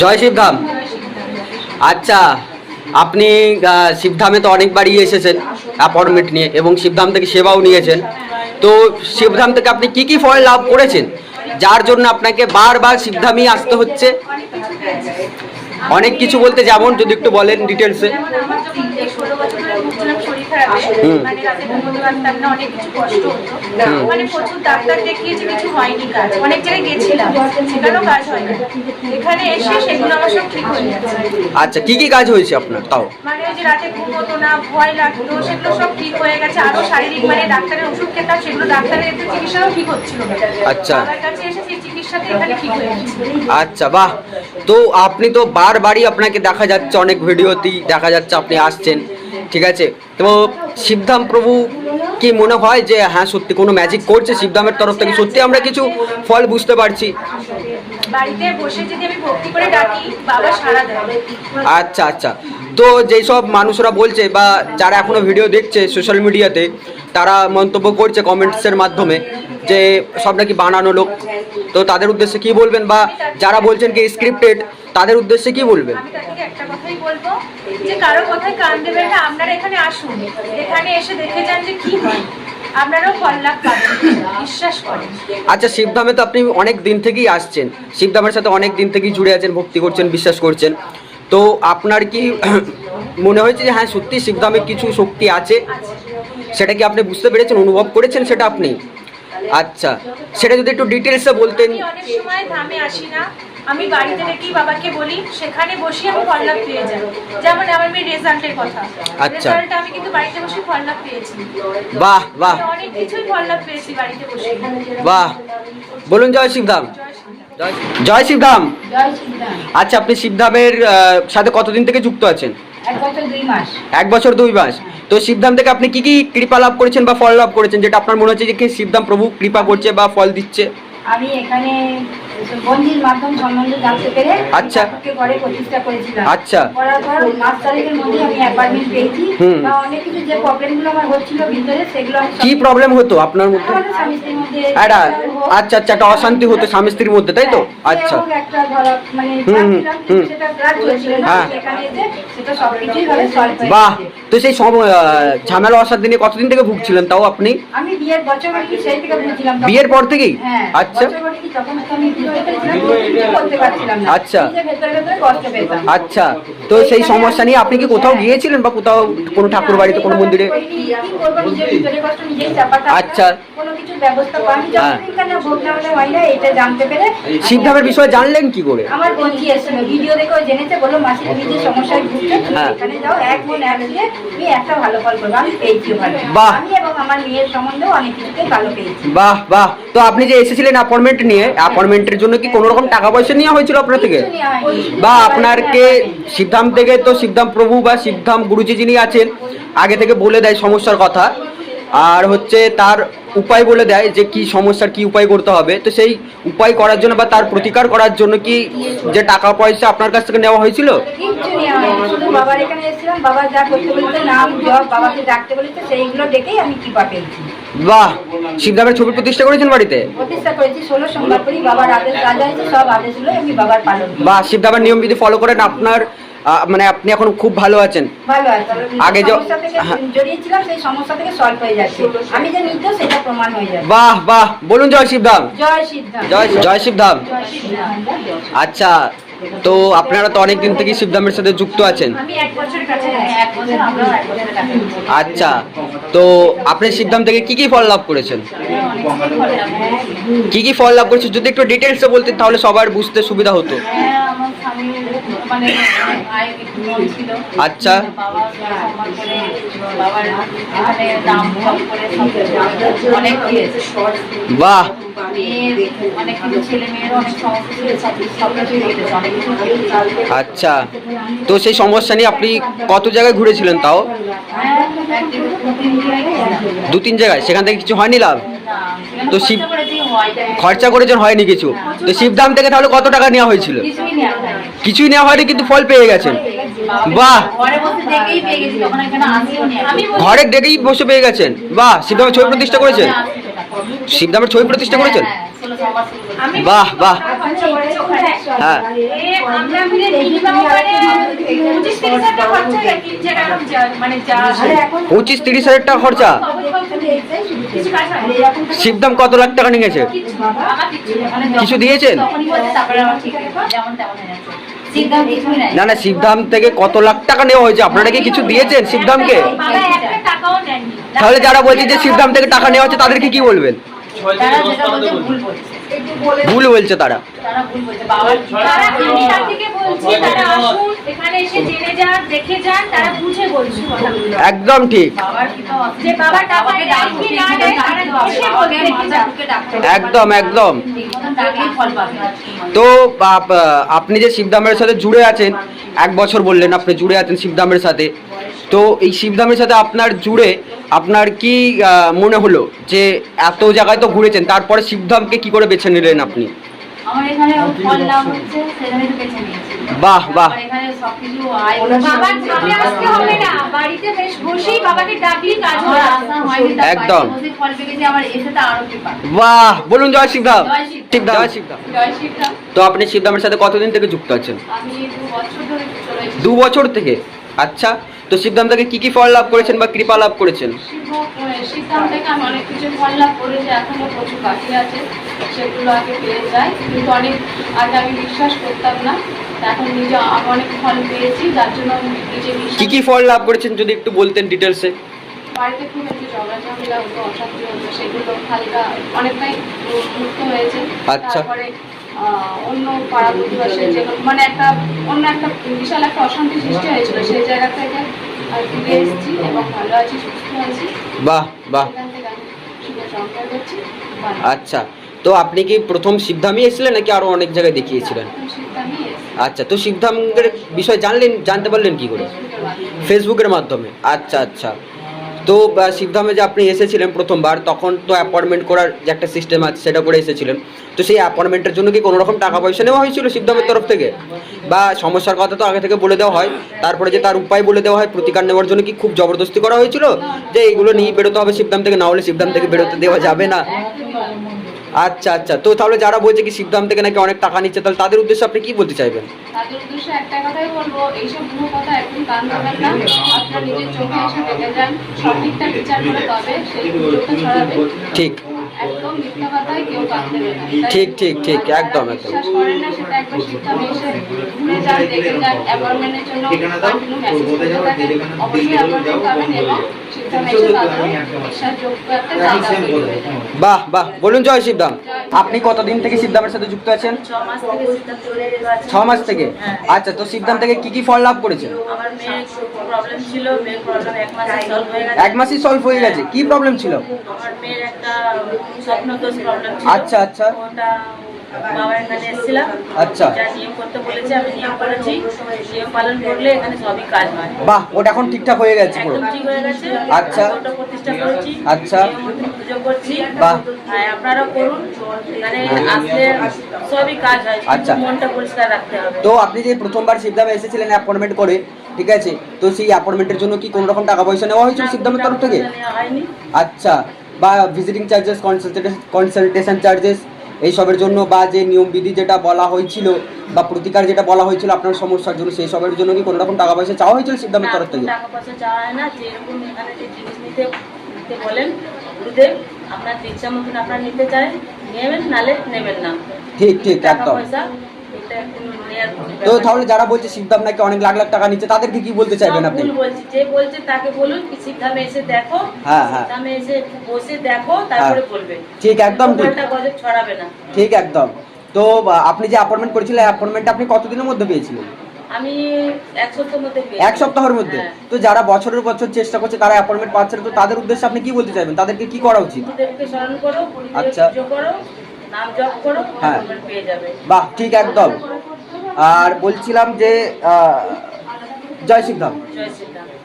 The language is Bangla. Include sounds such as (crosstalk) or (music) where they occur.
জয় শিবধাম। আচ্ছা আপনি শিবধামে তো অনেকবারই এসেছেন অ্যাপয়েন্টমেন্ট নিয়ে, এবং শিবধাম থেকে সেবাও নিয়েছেন। তো শিবধাম থেকে আপনি কি কি ফল লাভ করেছেন? যার জন্য আপনাকে বারবার শিবধামই আসতে হচ্ছে? অনেক কিছু বলতে যেমন যদি একটু বলেন ডিটেলসে খারাপে, মানে রাতে ঘুমোতে পারতাম না, অনেক কিছু কষ্ট হতো। মানে প্রচুর ডাক্তার দেখিয়েছি, কিছু হয়নি কাজ। অনেক জায়গায় গেছিলাম, সেখানেও কাজ হয়নি। এখানে এসে সেগুলো আমার সব ঠিক হয়ে যাচ্ছে। আচ্ছা কি কি কাজ হয়েছে আপনার তাও মানে ওই যে রাতে না, ভয় লাগতো, সেগুলো সব ঠিক হয়ে গেছে। আরও শারীরিক মানে ডাক্তারের ওষুধ খেতাম, সেগুলো ডাক্তারের এতে চিকিৎসাও ঠিক হচ্ছিল আচ্ছা। আমার কাছে এসে সেই চিকিৎসাতে এখানে ঠিক হয়ে গেছে। আচ্ছা বাহ তো আপনি তো বারবারই আপনাকে দেখা যাচ্ছে অনেক ভিডিওতেই দেখা যাচ্ছে আপনি আসছেন ঠিক আছে? তো শিবধাম প্রভু কি মনে হয় যে হ্যাঁ সত্যি কোনো ম্যাজিক করছে শিবধামের তরফ থেকে? সত্যি আমরা কিছু ফল বুঝতে পারছি। বাড়িতে বসে যদি আমি ভক্তি করে ডাকি বাবা সারা দেয়। আচ্ছা আচ্ছা। তো যেই সব মানুষরা বলছে বা যারা এখনও ভিডিও দেখছে সোশ্যাল মিডিয়াতে তারা মন্তব্য করছে কমেন্টসের মাধ্যমে যে সব নাকি বানানো লোক। তো তাদের উদ্দেশ্যে কি বলবেন বা যারা বলছেন কি স্ক্রিপ্টেড তাদের উদ্দেশ্যে কি বলবেন? আমি তাদেরকে একটা কথাই বলব যে কারও কথায় কান দেবেন না আপনারা এখানে আসুন। এখানে এসে দেখে যান যে কি হয়। আপনারাও ফল লাভ পাবেন বিশ্বাস করেন। আচ্ছা শিবধামে তো আপনি অনেক দিন থেকেই আসছেন। শিবধামের সাথে অনেক দিন থেকেই জুড়ে আছেন ভক্তি করছেন বিশ্বাস করছেন। তো আপনার কি (clears throat) মনে হয়েছে যে হ্যাঁ সত্যি শিবধামে কিছু শক্তি আছে। সেটা কি আপনি বুঝতে পেরেছেন অনুভব করেছেন সেটা আপনি? আচ্ছা সেটা যদি একটু ডিটেলসে বলতেন। আমি অনেক সময় ধামে আসি না। আমি বাড়িতে ডেকেই বাবাকে বলি সেখানে বসে আমি ফল লাভ পেয়ে যাই। যেমন আমার মেয়ের রেজাল্টের কথা। আচ্ছা। রেজাল্টটা আমি কিন্তু বাড়িতে বসে ফল লাভ পেয়েছি। বাহ বাহ। আমি অনেক কিছুই ফল লাভ পেয়েছি বাড়িতে বসে। বাহ। বলুন জয় শিবধাম জয় শিবধাম জয় শ্রীরাম আচ্ছা আপনি শিবধামের সাথে কতদিন থেকে যুক্ত আছেন? এক বছর দুই মাস। তো শিবধাম থেকে আপনি কি কি কৃপা লাভ করেছেন বা ফল লাভ করেছেন? যেটা আপনার মনে হচ্ছে যে কি শিবধাম প্রভু কৃপা করছে বা ফল দিচ্ছে? আমি এখানে মাধ্যম সম্বন্ধে জানতে পেরে আচ্ছা। ঘরে প্রতিষ্ঠা করেছিলাম। আচ্ছা। করার পর তারিখের মধ্যে আমি পেয়েছি। বা অনেক কিছু যে প্রবলেমগুলো আমার হচ্ছিল ভিতরে সেগুলো কি প্রবলেম হতো আপনার মধ্যে? স্বামী স্ত্রীর মধ্যে আচ্ছা আচ্ছা একটা অশান্তি হতো স্বামী স্ত্রীর মধ্যে তাই তো? হ্যাঁ, আচ্ছা। মানে হুম, হুম, হ্যাঁ। হয়ে বাহ! তো সেই ঝামেলা অশান্তি নিয়ে কতদিন থেকে ভুগছিলেন তাও আপনি? বিয়ের পর থেকেই? হ্যাঁ আচ্ছা। আচ্ছা। আচ্ছা। তো সেই সমস্যা নিয়ে আপনি কি কোথাও গিয়েছিলেন বা কোথাও কোনো ঠাকুর বাড়িতে কোনো মন্দিরে? আচ্ছা। কোনো কিছু ব্যবস্থা পাইনি হ্যাঁ। যতদিন কেন ভোগ না হয় না এটা জানতে পেরে শিবধামের বিষয়ে জানলেন কি করে আমার বন্ধু এসেছিল ভিডিও দেখে জেনেছে বলল মাসি তুমি যে সমস্যায় ভুগছো তুমি হ্যাঁ। এখানে যাও এক মন এক দিয়ে তুমি একটা ভালো ফল করবে আমি পেয়েছি। আমি এবং আমার মেয়ের সম্বন্ধেও অনেক কিছুতে ভালো পেয়েছি বাহ বাহ তো আপনি যে এসেছিলেন অ্যাপয়েন্টমেন্ট নিয়ে অ্যাপয়েন্টমেন্টের জন্য কি কোনো রকম টাকা পয়সা নেওয়া হয়েছিল আপনার থেকে। বা আপনারকে শিবধাম থেকে তো সিদ্ধাম প্রভু বা সিদ্ধাম গুরুজি যিনি আছেন আগে থেকে বলে দেয় সমস্যার কথা আর হচ্ছে তার উপায় বলে দেয় যে কি সমস্যার কি উপায় করতে হবে। তো সেই উপায় করার জন্য বা তার প্রতিকার করার জন্য কি যে টাকা পয়সা আপনার কাছ থেকে নেওয়া হয়েছিল? কিচ্ছু নেওয়া হয়নি। শুধু বাবার এখানে এসেছিলাম বাবা যা করতে বলেছে নাম জব বাবাকে ডাকতে বলেছে সেইগুলো ডেকেই আমি কৃপা পেয়েছি। বাহ! শিবধামের ছবি প্রতিষ্ঠা করেছেন বাড়িতে? প্রতিষ্ঠা করেছি ষোলো সোমবার করি বাবার আদেশ রাজা হয়েছে সব আদেশগুলো আমি বাবার পালন করি। বা শিবধামের নিয়ম যদি ফলো করেন আপনার মানে আপনি এখন খুব ভালো আছেন। ভালো আগে যে- হ্যাঁ। জড়িয়েছিলাম সেই সমস্যা থেকে সলভ হয়ে যাচ্ছে। আমি যে নিত্য সেটা প্রমাণ হয়ে যাবে বাহ বাহ। বলুন জয় শিবধাম জয় সিদ্ধান্ত জয় জয় শিবধাম আচ্ছা তো আপনারা তো অনেক দিন থেকে শিবধামের সাথে যুক্ত আছেন। আমি এক বছরের কাছে এক বছর আমরাও এক বছরের কাছে আচ্ছা তো আপনি শিবধাম থেকে কি কি ফল লাভ করেছেন? কি কি ফল লাভ করেছেন? যদি একটু ডিটেলসে বলতেন তাহলে সবার বুঝতে সুবিধা হতো। আচ্ছা। বাহ। আচ্ছা তো সেই সমস্যা নিয়ে আপনি কত জায়গায় ঘুরেছিলেন তাও দু তিন জায়গায় সেখান থেকে কিছু হয়নি লাভ তো শিব-। খরচা করেছেন হয়নি কিছু তো শিবধাম থেকে তাহলে কত টাকা নেওয়া হয়েছিল কিছুই নেওয়া হয়নি। কিন্তু ফল পেয়ে গেছেন বাহ। ঘরে ডেকেই বসে পেয়ে গেছেন। বাহ শিবধামের ছবি প্রতিষ্ঠা করেছেন। শিবধামের ছবি প্রতিষ্ঠা করেছেন? হ্যাঁ, শুরু আমি বাহ, বাহ। ওখানে। হ্যাঁ। পঁচিশ তিরিশ হাজার টাকা খরচা হয়, মানে পঁচিশ তিরিশ হাজার টাকা খরচা? কিছু কাজ হয় না। শিবদাম কত লাখ টাকা নিয়ে গেছে কিছু না, আমার কিছু না। মানে কিছু দিয়েছেন? না না শিবধাম থেকে কত লাখ টাকা নেওয়া হয়েছে? আপনারা কি কিছু দিয়েছেন শিবধামকে তাহলে যারা বলছে যে শিবধাম থেকে টাকা নেওয়া হচ্ছে তাদেরকে কি বলবেন? ভুল বলছে। তারা। একদম ঠিক। একদম একদম। তো আপ- আপনি যে শিবধামের সাথে জুড়ে আছেন, এক বছর বললেন আপনি জুড়ে আছেন শিবধামের সাথে। তো এই শিবধামের সাথে আপনার জুড়ে আপনার কি মনে হলো যে এত জায়গায় তো ঘুরেছেন, তারপরে শিবধামকে কি করে বেছে নিলেন আপনি? আমার এখানে ফল লাভ হচ্ছে সেখানে তো বেছে নিয়েছি। বাহ, বাহ। এখানে সবকিছু আয় বাবার আসতে হবে না। বাড়িতে বেশ বসেই বাবাকে ডাকলেই কাজ হয়ে একদম। ফল পেকেছে আমার এসে তো আরও কৃপা। বাহ বলুন জয় শিবধাম জয় শিবধাম। জয় শিবধাম তো আপনি শিবধামের সাথে কতদিন থেকে যুক্ত আছেন? আমি দু বছর ধরে চলেছি। দু বছর থেকে? আচ্ছা তো শিবধাম থেকে কি কি ফল লাভ করেছেন বা কৃপা লাভ করেছেন? শীতকাল থেকে আমি অনেক কিছু ফল লাভ করেছি এখনও প্রচুর বাকি আছে সেগুলো আগে পেয়ে যাই কিন্তু অনেক আগে আমি বিশ্বাস করতাম না এখন নিজে অনেক ফল পেয়েছি যার জন্য আমি নিজে কি কি ফল লাভ করেছেন যদি একটু বলতেন ডিটেলসে বাড়িতে খুব একটু ঝগড়া হতো অশান্তি হতো সেগুলো হালকা অনেকটাই মুক্ত হয়েছে। আচ্ছা। তারপরে অন্য পাড়া প্রতিবেশী যেগুলো মানে একটা অন্য একটা বিশাল একটা অশান্তি সৃষ্টি হয়েছিল সেই জায়গা থেকে ফিরে এসেছি এবং ভালো আছি সুস্থ আছি। বাহ বাহ। আচ্ছা তো আপনি কি প্রথম শিবধামই এসেছিলেন নাকি আরও অনেক জায়গায় দেখিয়েছিলেন। আচ্ছা তো শিবধামের বিষয়ে জানলেন জানতে পারলেন কি করে? ফেসবুকের মাধ্যমে। আচ্ছা আচ্ছা। তো শিবধামে যে আপনি এসেছিলেন প্রথমবার, তখন তো অ্যাপয়েন্টমেন্ট করার যে একটা সিস্টেম আছে, সেটা করে এসেছিলেন। তো সেই অ্যাপয়েন্টমেন্টের জন্য কি কোনো রকম টাকা পয়সা নেওয়া হয়েছিল শিবধামের তরফ থেকে? বা সমস্যার কথা তো আগে থেকে বলে দেওয়া হয়। তারপরে যে তার উপায় বলে দেওয়া হয়, প্রতিকার নেওয়ার জন্য কি খুব জবরদস্তি করা হয়েছিল? যে এইগুলো নিয়ে বেরোতে হবে শিবধাম থেকে, না হলে শিবধাম থেকে বেরোতে দেওয়া যাবে না। আচ্ছা আচ্ছা। তো তাহলে যারা বলছে কি শিবধাম থেকে নাকি অনেক টাকা নিচ্ছে তাহলে তাদের উদ্দেশ্যে আপনি কি বলতে চাইবেন? তাদের উদ্দেশ্যে একটা কথাই বলব এইসব ভুয়ো কথা একদম কান দেবেন না। আপনার নিজের চোখে এসে দেখে যান সঠিকটা বিচার করে তবে সেই ভিডিওটা ছড়াবে। ঠিক। ঠিক, ঠিক, ঠিক, একদম, একদম। অবশ্যই পাবেন এবং বাহ বাহ বলুন জয় শিবধাম আপনি কতদিন থেকে শিবধামের সাথে যুক্ত আছেন? ছ মাস থেকে? আচ্ছা তো শিবধাম থেকে কি কি ফল লাভ করেছেন? প্রবলেম এক মাসই সলভ হয়ে গেছে। কি প্রবলেম ছিল? আচ্ছা, আচ্ছা। বাবার এখানে এসেছিলাম। আচ্ছা। যা নিয়ম করতে বলেছে আমি নিয়ম করেছি। নিয়ম পালন করলে এখানে সবই কাজ হয়। বাহ ওটা এখন ঠিকঠাক হয়ে গেছে পুরো। একদম ঠিক হয়ে গেছে। আচ্ছা। ওটা প্রতিষ্ঠা করেছি। আচ্ছা। পুজো করছি। বাহ। হ্যাঁ আপনারাও করুন। এখানে আসলে সবই কাজ হয়। আচ্ছা। মনটা পরিষ্কার রাখতে হবে। তো আপনি যে প্রথমবার শিবধামে এসেছিলেন অ্যাপয়েন্টমেন্ট করে ঠিক আছে? তো সেই অ্যাপয়েন্টমেন্টের জন্য কি কোনো রকম টাকা পয়সা নেওয়া হয়েছিল শিবধামের তরফ থেকে? নেওয়া হয়নি। আচ্ছা। বা ভিজিটিং চার্জেস কনসালটেশন চার্জেস এইসবের জন্য বা যে নিয়মবিধি যেটা বলা হয়েছিল বা প্রতিকার যেটা বলা হয়েছিল আপনার সমস্যার জন্য সেই সবের জন্য কি কোনো রকম টাকা পয়সা চাওয়া হয়েছিল সিদ্ধান্ত তরফ থেকে টাকা পয়সা চাওয়া হয় না যেরকম এখানে যে জিনিস নিতে নিতে বলেন গুরুদেব আপনার ইচ্ছা মতন আপনার নিতে চায় নেবেন নালে নেবেন না। ঠিক ঠিক একদম। পয়সা এটা তো তাহলে যারা বলছে শিবধাম নাকি অনেক লাখ লাখ টাকা নিচ্ছে তাদেরকে কি বলতে চাইবেন আপনি? বলছি যে বলছে তাকে বলুন কি সিদ্ধামে এসে দেখো হ্যাঁ, হ্যাঁ। সিদ্ধামে এসে বসে দেখো তারপরে হ্যাঁ। বলবে। ঠিক একদম ঠিক গজব ছড়াবে না। ঠিক একদম। তো আপনি যে অ্যাপয়েন্টমেন্ট করেছিলেন অ্যাপয়েন্টমেন্ট আপনি কতদিনের মধ্যে পেয়েছিলেন? আমি এক সপ্তাহের মধ্যে এক সপ্তাহের মধ্যে? হ্যাঁ। তো যারা বছরের বছর চেষ্টা করছে তারা অ্যাপয়েন্টমেন্ট পাচ্ছে তো তাদের উদ্দেশ্যে আপনি কি বলতে চাইবেন? তাদেরকে কি করা উচিত? স্মরণ করো আচ্ছা। করো নাম জপ করো হ্যাঁ। পেয়ে যাবে। বাহ ঠিক একদম। আর বলছিলাম যে জয় সিদ্ধান্ত জয় শ্রীরাম